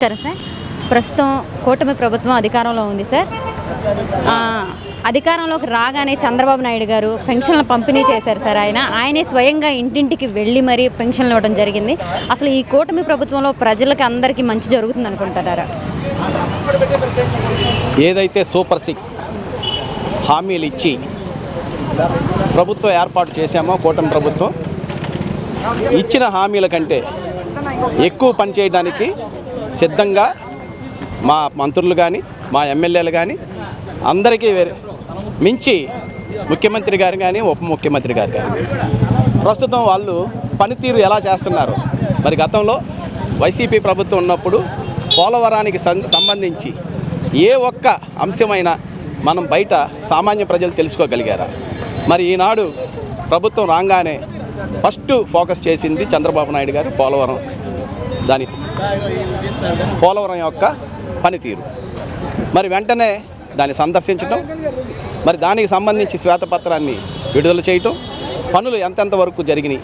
నమస్కారం సార్ ప్రస్తుతం కూటమి ప్రభుత్వం అధికారంలో ఉంది సార్. అధికారంలోకి రాగానే చంద్రబాబు నాయుడు గారు పెన్షన్ల పంపిణీ చేశారు సార్ ఆయన. ఆయనే స్వయంగా ఇంటింటికి వెళ్ళి మరీ పెన్షన్లు ఇవ్వడం జరిగింది. అసలు ఈ కూటమి ప్రభుత్వంలో ప్రజలకి అందరికీ మంచి జరుగుతుంది అనుకుంటున్నారా? ఏదైతే సూపర్ సిక్స్ హామీలు ఇచ్చి ప్రభుత్వం ఏర్పాటు చేశామో కూటమి ప్రభుత్వం ఇచ్చిన హామీల కంటే ఎక్కువ పని చేయడానికి సిద్ధంగా మా మంత్రులు కానీ మా ఎమ్మెల్యేలు కానీ అందరికీ మించి ముఖ్యమంత్రి గారు కానీ ఉప ముఖ్యమంత్రి గారు కానీ. ప్రస్తుతం వాళ్ళు పనితీరు ఎలా చేస్తున్నారు? మరి గతంలో వైసీపీ ప్రభుత్వం ఉన్నప్పుడు పోలవరానికి సం- సంబంధించి ఏ ఒక్క అంశమైనా మనం బయట సామాన్య ప్రజలు తెలుసుకోగలిగారా? మరి ఈనాడు ప్రభుత్వం రాగానే ఫస్ట్ ఫోకస్ చేసింది చంద్రబాబు నాయుడు గారు పోలవరం దాని పోలవరం యొక్క పనితీరు. మరి వెంటనే దాన్ని సందర్శించడం మరి దానికి సంబంధించి శ్వేతపత్రాన్ని విడుదల చేయటం పనులు ఎంతెంత వరకు జరిగినాయి?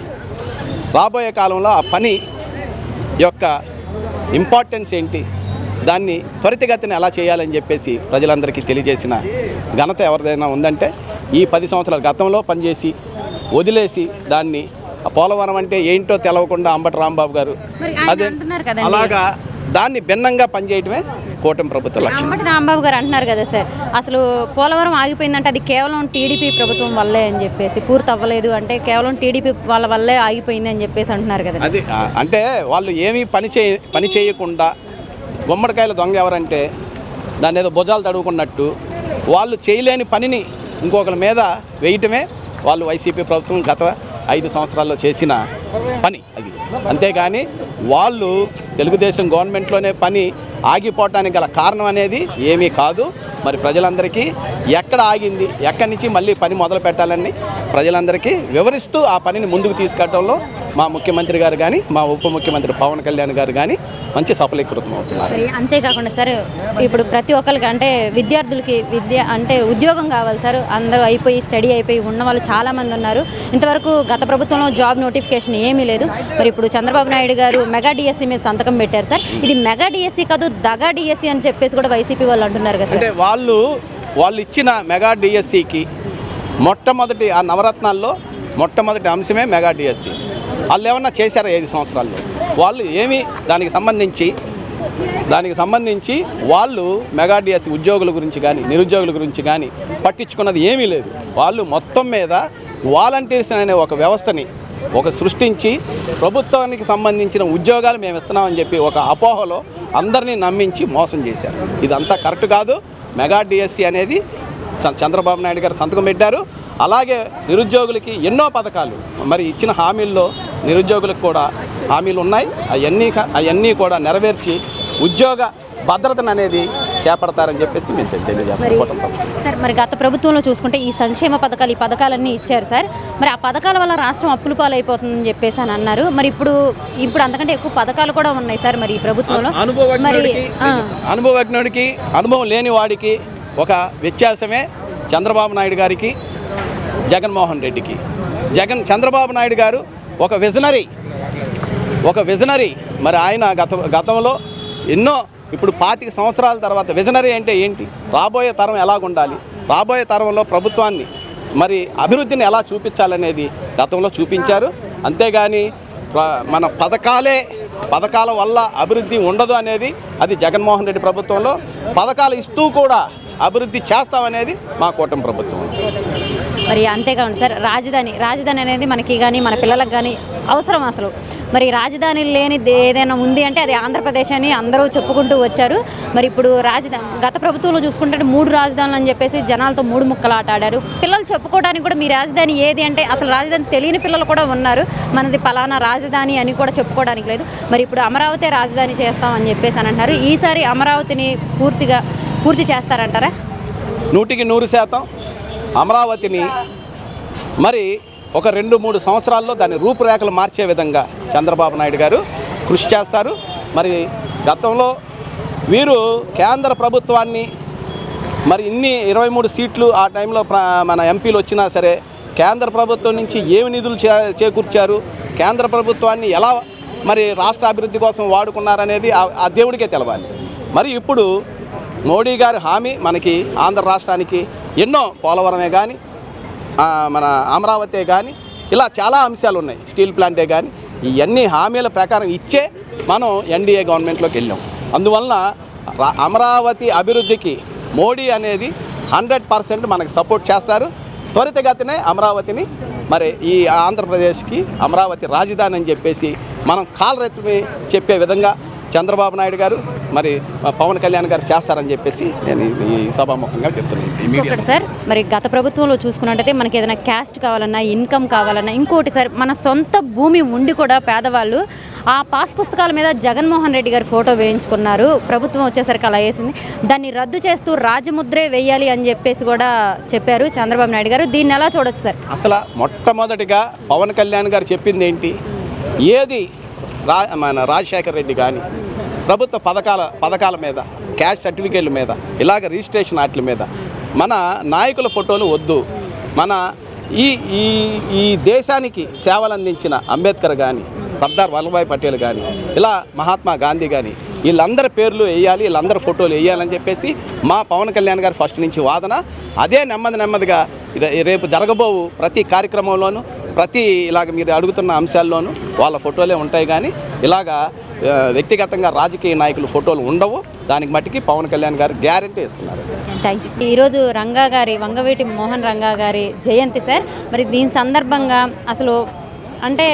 రాబోయే కాలంలో ఆ పని యొక్క ఇంపార్టెన్స్ ఏంటి? దాన్ని త్వరితగతిన ఎలా చేయాలని చెప్పేసి ప్రజలందరికీ తెలియజేసిన ఘనత ఎవరిదైనా ఉందంటే ఈ పది సంవత్సరాల గతంలో పనిచేసి వదిలేసి దాన్ని ఆ పోలవరం అంటే ఏంటో తెలవకుండా అంబటి రాంబాబు గారు. అదే. అలాగా దాన్ని భిన్నంగా పనిచేయటమే కూటమి ప్రభుత్వ లక్ష్యం. అంబటి రాంబాబు గారు అంటున్నారు కదా సార్ అసలు పోలవరం ఆగిపోయిందంటే అది కేవలం టీడీపీ ప్రభుత్వం వల్లే అని చెప్పేసి పూర్తి అవ్వలేదు అంటే కేవలం టీడీపీ వాళ్ళ వల్లే ఆగిపోయింది అని చెప్పేసి అంటున్నారు కదా. అది అంటే వాళ్ళు ఏమీ పని చేయ పని చేయకుండా గుమ్మడికాయల దొంగ ఎవరంటే దాన్ని ఏదో భుజాలు తడువుకున్నట్టు వాళ్ళు చేయలేని పనిని ఇంకొకరి మీద వేయటమే వాళ్ళు వైసీపీ ప్రభుత్వం గత ఐదు సంవత్సరాల్లో చేసిన పని అది. అంతేగాని వాళ్ళు తెలుగుదేశం గవర్నమెంట్లోనే పని ఆగిపోవటానికి గల కారణం అనేది ఏమీ కాదు. మరి ప్రజలందరికీ ఎక్కడ ఆగింది ఎక్కడి నుంచి మళ్ళీ పని మొదలు పెట్టాలని ప్రజలందరికీ వివరిస్తూ ఆ పనిని ముందుకు తీసుకెళ్ళడంలో మా ముఖ్యమంత్రి గారు కానీ మా ఉప ముఖ్యమంత్రి పవన్ కళ్యాణ్ గారు కానీ మంచి సఫలీకృతం అవుతున్నారు. అంతేకాకుండా సార్ ఇప్పుడు ప్రతి ఒక్కరికి అంటే విద్యార్థులకి విద్య అంటే ఉద్యోగం కావాలి సార్. అందరూ అయిపోయి స్టడీ అయిపోయి ఉన్న వాళ్ళు చాలా మంది ఉన్నారు. ఇంతవరకు గత ప్రభుత్వంలో జాబ్ నోటిఫికేషన్ ఏమీ లేదు. మరి ఇప్పుడు చంద్రబాబు నాయుడు గారు మెగా డిఎస్సి మీద సంతకం పెట్టారు సార్. ఇది మెగా డిఎస్సి కాదు దగా డిఎస్సి అని చెప్పేసి కూడా వైసీపీ వాళ్ళు అంటున్నారు కదా అంటే వాళ్ళు వాళ్ళు ఇచ్చిన మెగా డిఎస్సికి మొట్టమొదటి ఆ నవరత్నాల్లో మొట్టమొదటి అంశమే మెగా డిఎస్సి వాళ్ళు ఏమన్నా చేశారా ఐదు సంవత్సరాల్లో? వాళ్ళు ఏమి దానికి సంబంధించి దానికి సంబంధించి వాళ్ళు మెగాడిఎస్ ఉద్యోగుల గురించి కానీ నిరుద్యోగుల గురించి కానీ పట్టించుకున్నది ఏమీ లేదు. వాళ్ళు మొత్తం మీద వాలంటీర్స్ అనే ఒక వ్యవస్థని ఒక సృష్టించి ప్రభుత్వానికి సంబంధించిన ఉద్యోగాలు మేము ఇస్తున్నామని చెప్పి ఒక అపోహలో అందరినీ నమ్మించి మోసం చేశారు. ఇదంతా కరెక్ట్ కాదు. మెగా డిఎస్సి అనేది చ- చంద్రబాబు నాయుడు గారు సంతకం పెట్టారు. అలాగే నిరుద్యోగులకి ఎన్నో పథకాలు. మరి ఇచ్చిన హామీల్లో నిరుద్యోగులకు కూడా హామీలు ఉన్నాయి. అవన్నీ అవన్నీ కూడా నెరవేర్చి ఉద్యోగ భద్రతను అనేది చేపడతారని చెప్పేసి మేము తెలియజేస్తాం. సార్ మరి గత ప్రభుత్వంలో చూసుకుంటే ఈ సంక్షేమ పథకాలు ఈ పథకాలన్నీ ఇచ్చారు సార్. మరి ఆ పథకాల వల్ల రాష్ట్రం అప్పులు పాలైపోతుందని చెప్పేసి అని అన్నారు. మరి ఇప్పుడు ఇప్పుడు అంతకంటే ఎక్కువ పథకాలు కూడా ఉన్నాయి సార్ మరి ఈ ప్రభుత్వంలో. మరి అనుభవజ్ఞుడికి అనుభవం లేని వాడికి ఒక వ్యత్యాసమే చంద్రబాబు నాయుడు గారికి జగన్మోహన్ రెడ్డికి. జగన్ చంద్రబాబు నాయుడు గారు ఒక విజనరీ. ఒక విజనరీ. మరి ఆయన గత గతంలో ఎన్నో ఇప్పుడు పాతిక సంవత్సరాల తర్వాత విజనరీ అంటే ఏంటి? రాబోయే తరం ఎలాగుండాలి? రాబోయే తరంలో ప్రభుత్వాన్ని మరి అభివృద్ధిని ఎలా చూపించాలనేది గతంలో చూపించారు. అంతేగాని మన పథకాలే పథకాల వల్ల అభివృద్ధి ఉండదు అనేది అది జగన్మోహన్ రెడ్డి ప్రభుత్వంలో పథకాలు ఇస్తూ కూడా అభివృద్ధి చేస్తామనేది మా కూటమి ప్రభుత్వం. మరి అంతేకాకుండా సార్ రాజధాని రాజధాని అనేది మనకి కానీ మన పిల్లలకు కానీ అవసరం అసలు. మరి రాజధాని లేని ఏదైనా ఉంది అంటే అది ఆంధ్రప్రదేశ్ అని అందరూ చెప్పుకుంటూ వచ్చారు. మరి ఇప్పుడు రాజధాని గత ప్రభుత్వంలో చూసుకుంటే మూడు రాజధానులు అని చెప్పేసి జనాలతో మూడు ముక్కలు ఆట ఆడారు. పిల్లలు చెప్పుకోవడానికి కూడా మీ రాజధాని ఏది అంటే అసలు రాజధాని తెలియని పిల్లలు కూడా ఉన్నారు. మనది పలానా రాజధాని అని కూడా చెప్పుకోవడానికి లేదు. మరి ఇప్పుడు అమరావతి రాజధాని చేస్తామని చెప్పేసి అని అంటున్నారు. ఈసారి అమరావతిని పూర్తిగా పూర్తి చేస్తారంటారా? నూటికి నూరు శాతం. అమరావతిని మరి ఒక రెండు మూడు సంవత్సరాల్లో దాని రూపురేఖలు మార్చే విధంగా చంద్రబాబు నాయుడు గారు కృషి చేస్తారు. మరి గతంలో వీరు కేంద్ర ప్రభుత్వాన్ని మరి ఇన్ని ఇరవై మూడు సీట్లు ఆ టైంలో మన ఎంపీలు వచ్చినా సరే కేంద్ర ప్రభుత్వం నుంచి ఏమి నిధులు చే చేకూర్చారు? కేంద్ర ప్రభుత్వాన్ని ఎలా మరి రాష్ట్ర అభివృద్ధి కోసం వాడుకున్నారనేది ఆ- ఆ దేవుడికే తెలవాలి. మరి ఇప్పుడు మోడీ గారి హామీ మనకి ఆంధ్ర రాష్ట్రానికి ఎన్నో పోలవరమే కానీ మన అమరావతి కానీ ఇలా చాలా అంశాలు ఉన్నాయి. స్టీల్ ప్లాంటే కానీ ఇవన్నీ హామీల ప్రకారం ఇచ్చే మనం ఎన్డీఏ గవర్నమెంట్లోకి వెళ్ళాం. అందువలన అమరావతి అభివృద్ధికి మోడీ అనేది హండ్రెడ్ పర్సెంట్ మనకు సపోర్ట్ చేస్తారు. త్వరితగతినే అమరావతిని మరి ఈ ఆంధ్రప్రదేశ్కి అమరావతి రాజధాని అని చెప్పేసి మనం కాలరెత్తుని చెప్పే విధంగా చంద్రబాబు నాయుడు గారు మరి పవన్ కళ్యాణ్ గారు చేస్తారని చెప్పేసి నేను ఈ- సభాముఖంగా చెప్తున్నాను. సార్ మరి గత ప్రభుత్వంలో చూసుకున్నట్టయితే మనకి ఏదైనా క్యాస్ట్ కావాలన్నా ఇన్కమ్ కావాలన్నా ఇంకోటి సార్ మన సొంత భూమి ఉండి కూడా పేదవాళ్ళు ఆ పాస్ పుస్తకాల మీద జగన్మోహన్ రెడ్డి గారి ఫోటో వేయించుకున్నారు. ప్రభుత్వం వచ్చేసరికి అలా వేసింది. దాన్ని రద్దు చేస్తూ రాజముద్రే వేయాలి అని చెప్పేసి కూడా చెప్పారు చంద్రబాబు నాయుడు గారు. దీన్ని ఎలా చూడొచ్చు సార్? అసలు మొట్టమొదటిగా పవన్ కళ్యాణ్ గారు చెప్పింది ఏంటి? ఏది రా మన రాజశేఖర్ రెడ్డి కానీ ప్రభుత్వ పథకాల పథకాల మీద క్యాష్ సర్టిఫికేట్ల మీద ఇలాగ రిజిస్ట్రేషన్ వాటి మీద మన నాయకుల ఫోటోలు వద్దు. మన ఈ ఈ ఈ దేశానికి సేవలు అందించిన అంబేద్కర్ కానీ సర్దార్ వల్లభాయ్ పటేల్ కానీ ఇలా మహాత్మా గాంధీ కానీ వీళ్ళందరి పేర్లు వేయాలి వీళ్ళందరి ఫోటోలు వేయాలని చెప్పేసి మా పవన్ కళ్యాణ్ గారు ఫస్ట్ నుంచి వాదన. అదే నెమ్మది నెమ్మదిగా రేపు జరగబోవు ప్రతి కార్యక్రమంలోనూ ప్రతి ఇలాగ మీరు అడుగుతున్న అంశాల్లోనూ వాళ్ళ ఫోటోలే ఉంటాయి కానీ ఇలాగా వ్యక్తిగతంగా రాజకీయ నాయకుల ఫోటోలు ఉండవు. దానికి మట్టికి పవన్ కళ్యాణ్ గారు గ్యారంటీ ఇస్తున్నారు. థ్యాంక్ యూ ఈరోజు రంగా గారి వంగవీటి మోహన్ రంగా గారి జయంతి సార్. మరి దీని సందర్భంగా అసలు అంటే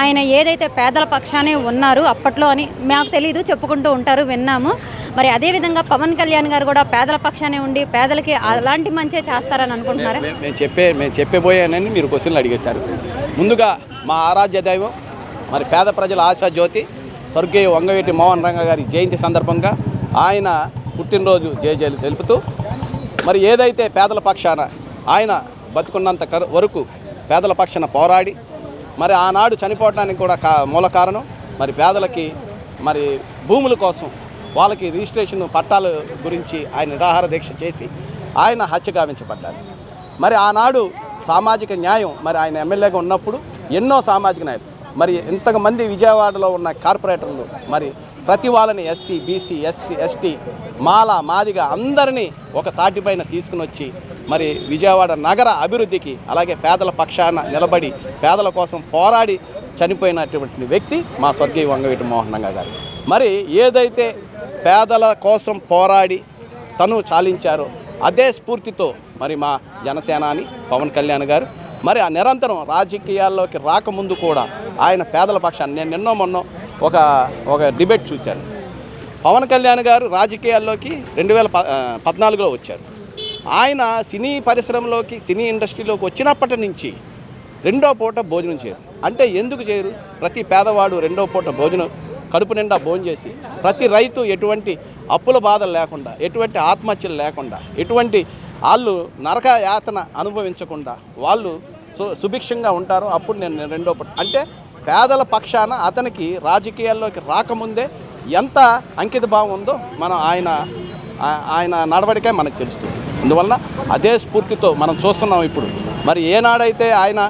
ఆయన ఏదైతే పేదల పక్షానే ఉన్నారు అప్పట్లో అని మాకు తెలియదు చెప్పుకుంటూ ఉంటారు విన్నాము. మరి అదేవిధంగా పవన్ కళ్యాణ్ గారు కూడా పేదల పక్షానే ఉండి పేదలకి అలాంటి మంచే చేస్తారని అనుకుంటున్నారా? మేము చెప్పే మేము చెప్పబోయానని మీరు క్వశ్చన్లు అడిగేశారు. ముందుగా మా ఆరాధ్య దైవం మరి పేద ప్రజల ఆశా జ్యోతి స్వర్గీయ వంగవేటి మోహన్ రంగ గారి జయంతి సందర్భంగా ఆయన పుట్టినరోజు జయజయలు తెలుపుతూ మరి ఏదైతే పేదల పక్షాన ఆయన బతుకున్నంత వరకు పేదల పక్షాన పోరాడి మరి ఆనాడు చనిపోవడానికి కూడా కా మూల కారణం మరి పేదలకి మరి భూముల కోసం వాళ్ళకి రిజిస్ట్రేషన్ పట్టాల గురించి ఆయన నిరాహార దీక్ష చేసి ఆయన హత్య గావించబడ్డారు. మరి ఆనాడు సామాజిక న్యాయం మరి ఆయన ఎమ్మెల్యేగా ఉన్నప్పుడు ఎన్నో సామాజిక న్యాయం మరి ఇంతమంది విజయవాడలో ఉన్న కార్పొరేటర్లు మరి ప్రతి వాళ్ళని SC BC SC ST Mala Madiga అందరినీ ఒక తాటిపైన తీసుకుని వచ్చి మరి విజయవాడ నగర అభివృద్ధికి అలాగే పేదల పక్షాన నిలబడి పేదల కోసం పోరాడి చనిపోయినటువంటి వ్యక్తి మా స్వర్గీయ వంగవీటి మోహన్ గారు. మరి ఏదైతే పేదల కోసం పోరాడి తను చాలించారో అదే స్ఫూర్తితో మరి మా జనసేనాని పవన్ కళ్యాణ్ గారు మరి ఆ నిరంతరం రాజకీయాల్లోకి రాకముందు కూడా ఆయన పేదల పక్షాన్ని నేను నిన్నో మొన్నో ఒక ఒక డిబేట్ చూశాను. పవన్ కళ్యాణ్ గారు రాజకీయాల్లోకి రెండు వేల ప- పద్నాలుగులో వచ్చారు. ఆయన సినీ పరిశ్రమలోకి సినీ ఇండస్ట్రీలోకి వచ్చినప్పటి నుంచి రెండో పూట భోజనం చేయరు. అంటే ఎందుకు చేయరు? ప్రతి పేదవాడు రెండో పూట భోజనం కడుపు నిండా భోజనం చేసి ప్రతి రైతు ఎటువంటి అప్పుల బాధలు లేకుండా ఎటువంటి ఆత్మహత్యలు లేకుండా ఎటువంటి వాళ్ళు నరక యాతన అనుభవించకుండా వాళ్ళు సు సుభిక్షంగా ఉంటారో. అప్పుడు నేను రెండో అంటే పేదల పక్షాన అతనికి రాజకీయాల్లోకి రాకముందే ఎంత అంకిత భావం ఉందో మనం ఆయన ఆయన నడవడికే మనకు తెలుస్తుంది. అందువలన అదే స్ఫూర్తితో మనం చూస్తున్నాం ఇప్పుడు. మరి ఏనాడైతే ఆయన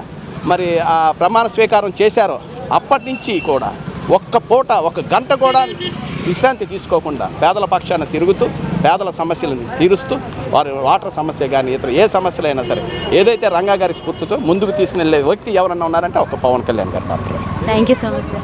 మరి ఆ ప్రమాణ స్వీకారం చేశారో అప్పటి నుంచి కూడా ఒక్క పూట ఒక గంట కూడా విశ్రాంతి తీసుకోకుండా పేదల పక్షాన తిరుగుతూ పేదల సమస్యలను తీరుస్తూ వారి వాటర్ సమస్య కానీ ఇతర ఏ సమస్యలైనా సరే ఏదైతే రంగా గారి స్ఫూర్తితో ముందుకు తీసుకుని వెళ్ళే వ్యక్తి ఎవరన్నా ఉన్నారంటే ఒక పవన్ కళ్యాణ్ గారు మాత్రమే. Thank you so much sir